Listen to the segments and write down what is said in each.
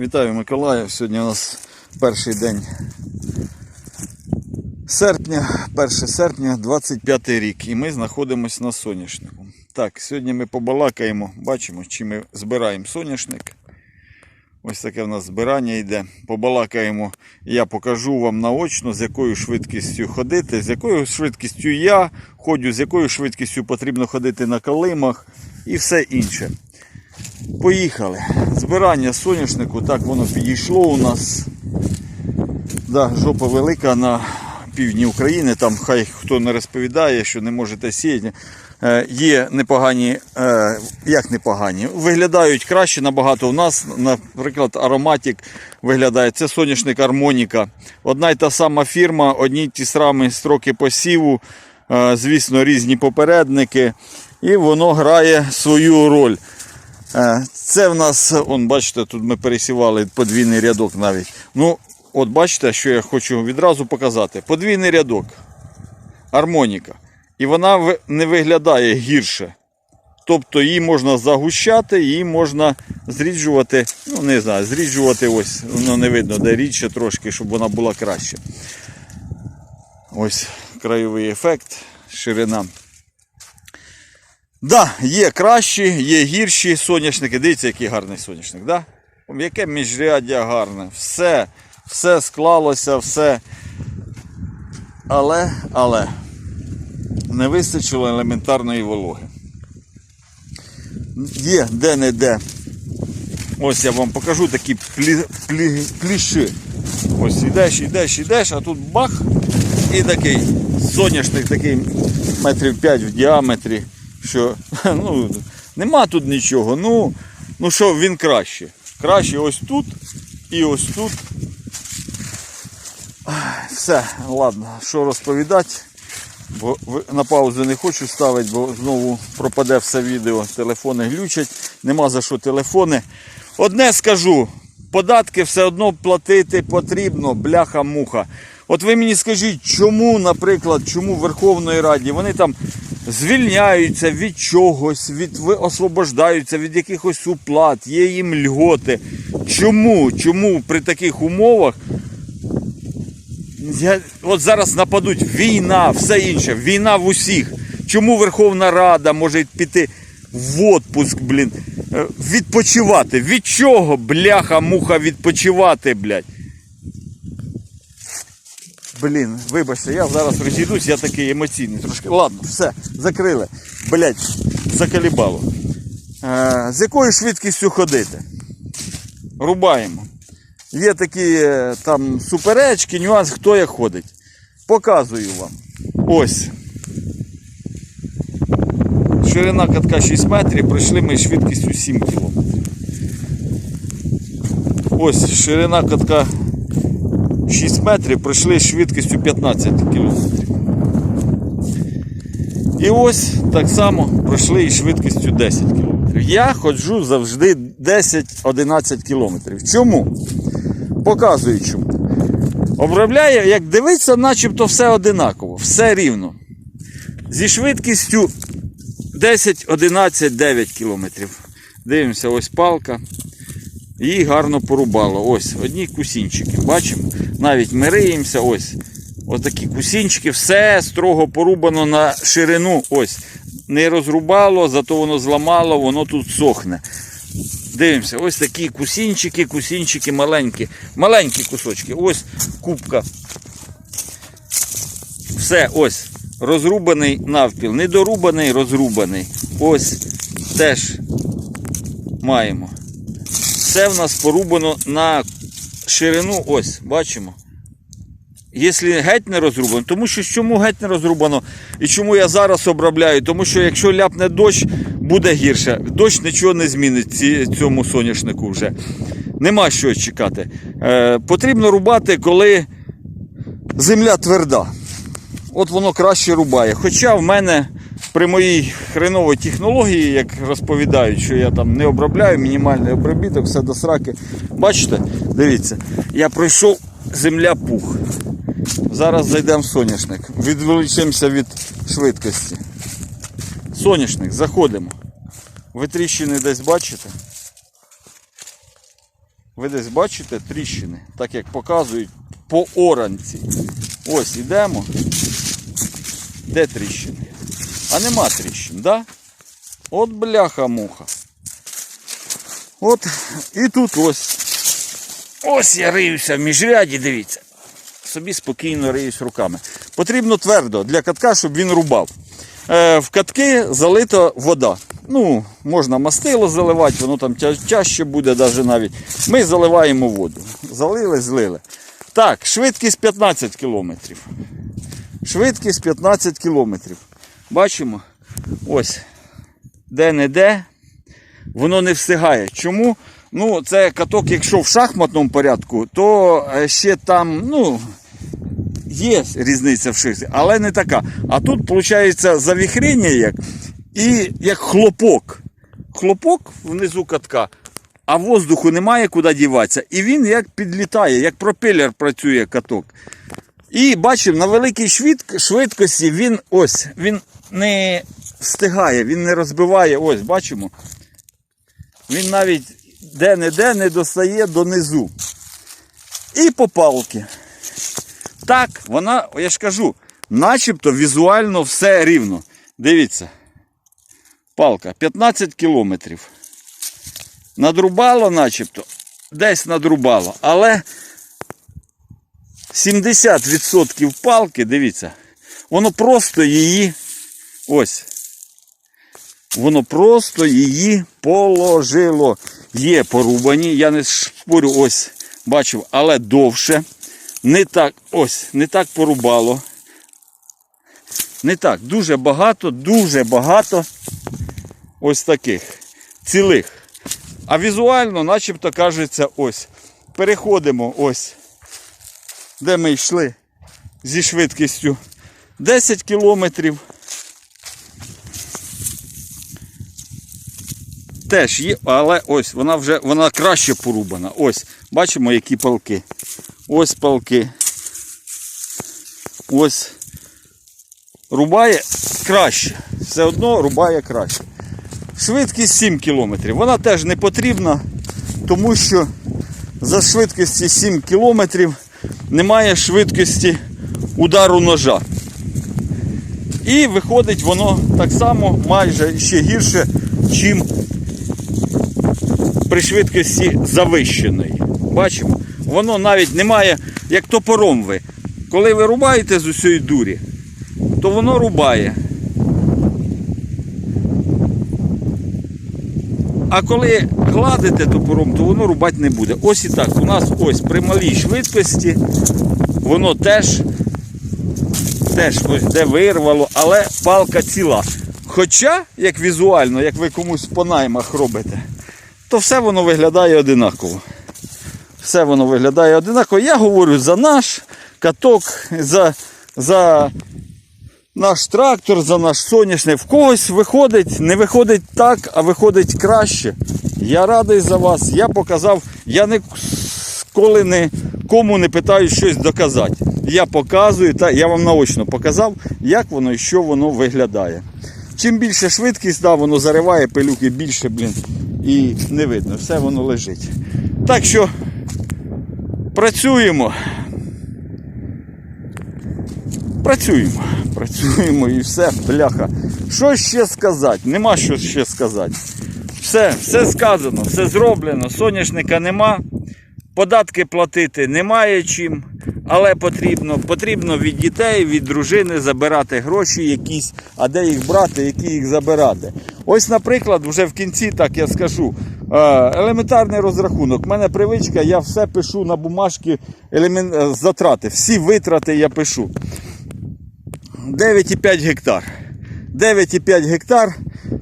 Вітаю Миколаїв. Сьогодні у нас перший день серпня, 1 серпня, 25 рік. І ми знаходимося на соняшнику. Так, сьогодні ми побалакаємо, бачимо, чи ми збираємо соняшник. Ось таке в нас збирання йде. Побалакаємо, я покажу вам наочно, з якою швидкістю ходити, з якою швидкістю я ходжу, з якою швидкістю потрібно ходити на калимах і все інше. Поїхали. Збирання соняшнику, так воно підійшло у нас. Да, жопа велика на півдні України. Там хай хто не розповідає, що не можете сіяти. Е, є непогані, е, як непогані, виглядають краще набагато. У нас, наприклад, ароматик виглядає. Це соняшник Армоніка. Одна й та сама фірма, одні ті самі строки посіву, е, звісно, різні попередники. І воно грає свою роль. Е, Це в нас, он, бачите, тут ми пересівали подвійний рядок навіть. Ну, от бачите, що я хочу відразу показати. Подвійний рядок. Армоніка. І вона не виглядає гірше. Тобто її можна загущати, її можна зріджувати, ну не знаю, зріджувати ось, воно не видно, де рідше трошки, щоб вона була краще. Ось краєвий ефект, ширина. Да, є кращі, є гірші соняшники. Дивіться, який гарний соняшник, да? Яке міжряддя гарне. Все, все склалося, все. Але, але не вистачило елементарної вологи. Є де-не-де. Ось я вам покажу такі плі, плі, пліші. Ось ідеш, ідеш, ідеш, а тут бах і такий соняшник такий метрів 5 в діаметрі. Що ну, нема тут нічого. Ну, ну що, він краще. Краще ось тут і ось тут. Все, ладно, що розповідати. Бо на паузу не хочу ставити, бо знову пропаде все відео. Телефони глючать, нема за що телефони. Одне скажу, податки все одно платити потрібно, бляха-муха. От ви мені скажіть, чому, наприклад, чому в Верховної Раді вони там звільняються від чогось, від, освобождаються від якихось уплат, є їм льготи. Чому? Чому при таких умовах я, от зараз нападуть війна, все інше, війна в усіх. Чому Верховна Рада може піти в отпуск, блін, е, відпочивати? Від чого, бляха, муха, відпочивати, блядь? Блін, вибачте, я зараз розійдусь, я такий емоційний трошки. Ладно, все, закрили. Блядь, закалібало. Е, з якою швидкістю ходити? Рубаємо. Є такі е, там суперечки, нюанс, хто як ходить. Показую вам. Ось. Ширина катка 6 метрів, пройшли ми швидкістю 7 км. Ось ширина катка 6 метрів, пройшли швидкістю 15 км. І ось так само пройшли і швидкістю 10 км. Я ходжу завжди 10-11 км. Чому? Показую чому. Обробляє, як дивиться, начебто все одинаково, все рівно. Зі швидкістю 10, 11, 9 км. Дивимося, ось палка. Її гарно порубало. Ось одні кусінчики. Бачимо? Навіть ми риємося, ось. Ось такі кусінчики, все строго порубано на ширину. Ось. Не розрубало, зато воно зламало, воно тут сохне. Дивимося, ось такі кусінчики, кусінчики маленькі. Маленькі кусочки. Ось кубка. Все, ось. Розрубаний навпіл. Недорубаний, розрубаний. Ось теж маємо. Все в нас порубано на ширину. Ось, бачимо. Якщо геть не розрубано, тому що чому геть не розрубано і чому я зараз обробляю? Тому що якщо ляпне дощ, буде гірше. Дощ нічого не змінить ці, цьому соняшнику вже. Нема що чекати. Е, потрібно рубати, коли земля тверда. От воно краще рубає. Хоча в мене при моїй хреновій технології, як розповідають, що я там не обробляю, мінімальний обробіток, все до сраки. Бачите, дивіться, я пройшов земля пух. Зараз зайдемо в соняшник. Відволічемося від швидкості. Соняшник, заходимо. Ви тріщини десь бачите? Ви десь бачите тріщини, так як показують по оранці. Ось ідемо. Де тріщини? А нема тріщин, да? От бляха-муха. От і тут ось. Ось я риюся в міжряді, дивіться. Собі спокійно риюсь руками. Потрібно твердо для катка, щоб він рубав. Е, в катки залита вода. Ну, можна мастило заливати, воно там тя- буде навіть навіть. Ми заливаємо воду. Залили, злили. Так, швидкість 15 кілометрів. Швидкість 15 кілометрів. Бачимо? Ось. Де-не-де. Воно не встигає. Чому? Ну, це каток, якщо в шахматному порядку, то е, ще там, ну, є різниця в ширсі, але не така. А тут, виходить, завіхрення як і як хлопок. Хлопок внизу катка, а воздуху немає куди діватися. І він як підлітає, як пропелер працює каток. І бачимо, на великій швидк- швидкості він ось, він не встигає, він не розбиває. Ось, бачимо. Він навіть де-не-де не достає донизу. І по палки. Так, вона, я ж кажу, начебто візуально все рівно. Дивіться. Палка 15 кілометрів. Надрубало начебто. Десь надрубало. Але 70% палки, дивіться, воно просто її. Ось. Воно просто її положило. Є порубані, я не спорю, ось бачив, але довше. Не так, ось, не так порубало. Не так. Дуже багато, дуже багато ось таких цілих. А візуально, начебто, кажеться, ось. Переходимо ось, де ми йшли зі швидкістю 10 кілометрів. Теж є, але ось вона вже вона краще порубана. Ось, бачимо, які палки. Ось палки. Ось. Рубає краще. Все одно рубає краще. Швидкість 7 км. Вона теж не потрібна, тому що за швидкості 7 км немає швидкості удару ножа. І виходить воно так само майже ще гірше, чим при швидкості завищеної. Бачимо? Воно навіть не має, як топором ви. Коли ви рубаєте з усієї дурі, то воно рубає. А коли гладите топором, то воно рубати не буде. Ось і так. У нас ось при малій швидкості воно теж, теж ось де вирвало, але палка ціла. Хоча, як візуально, як ви комусь по наймах робите, то все воно виглядає одинаково. Все воно виглядає одинаково. Я говорю за наш каток, за, за наш трактор, за наш соняшник. В когось виходить, не виходить так, а виходить краще. Я радий за вас. Я показав, я ніколи не кому не питаю щось доказати. Я показую, та я вам наочно показав, як воно і що воно виглядає. Чим більше швидкість, да, воно зариває пилюки більше, блін, і не видно, все воно лежить. Так що працюємо. Працюємо, працюємо і все, бляха. Що ще сказати? Нема що ще сказати. Все, все сказано, все зроблено, соняшника нема, податки платити немає чим, але потрібно, потрібно від дітей, від дружини забирати гроші якісь, а де їх брати, які їх забирати. Ось, наприклад, вже в кінці, так я скажу, е, елементарний розрахунок. У мене привичка, я все пишу на бумажки елемен... е, затрати, всі витрати я пишу. 9,5 гектар. 9,5 гектар.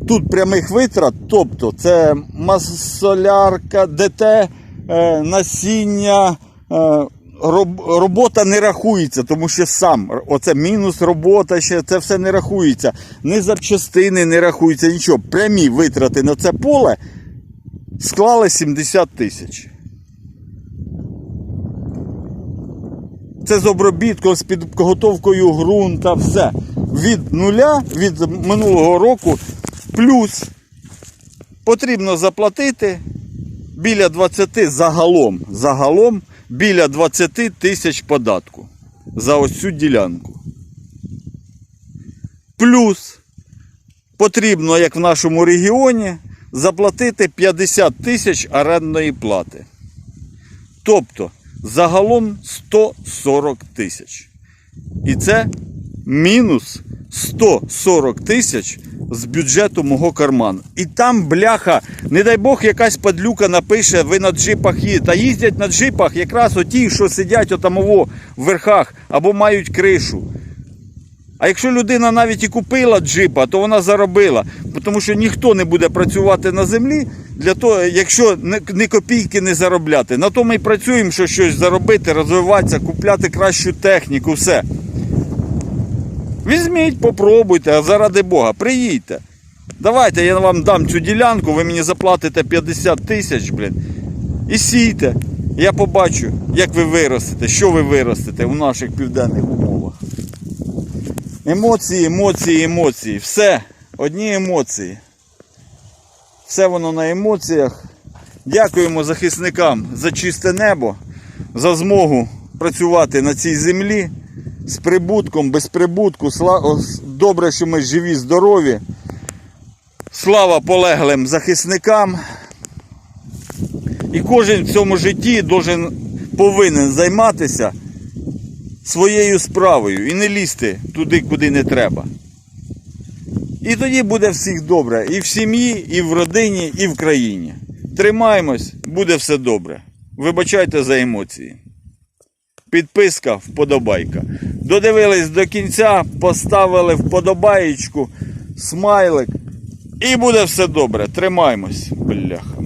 Тут прямих витрат, тобто це масолярка, ДТ, е, насіння, робота не рахується, тому що сам оце мінус робота, ще це все не рахується. Ні запчастини не рахуються, нічого. Прямі витрати на це поле склали 70 тисяч. Це з обробітком, з підготовкою ґрунта, все. Від нуля, від минулого року, плюс потрібно заплатити біля 20 загалом, загалом біля 20 тисяч податку за ось цю ділянку. Плюс потрібно, як в нашому регіоні, заплатити 50 тисяч орендної плати. Тобто загалом 140 тисяч. І це мінус 140 тисяч з бюджету мого карману. І там, бляха, не дай Бог, якась падлюка напише, ви на джипах їдете. Та їздять на джипах якраз оті, що сидять отамово в верхах або мають кришу. А якщо людина навіть і купила джипа, то вона заробила. Тому що ніхто не буде працювати на землі, для того, якщо ні- копійки не заробляти. На то ми й працюємо, що щось заробити, розвиватися, купляти кращу техніку, все. Візьміть, попробуйте, а заради Бога, приїдьте. Давайте я вам дам цю ділянку, ви мені заплатите 50 тисяч, блін. І сійте. Я побачу, як ви виростете, що ви виростете у наших південних умовах. Емоції, емоції, емоції. Все. Одні емоції. Все воно на емоціях. Дякуємо захисникам за чисте небо, за змогу працювати на цій землі з прибутком, без прибутку. Добре, що ми живі, здорові. Слава полеглим захисникам. І кожен в цьому житті должен, повинен займатися своєю справою і не лізти туди, куди не треба. І тоді буде всіх добре і в сім'ї, і в родині, і в країні. Тримаємось, буде все добре. Вибачайте за емоції. Підписка, вподобайка. Додивились до кінця, поставили вподобаєчку, смайлик. І буде все добре. Тримаємось, бляха.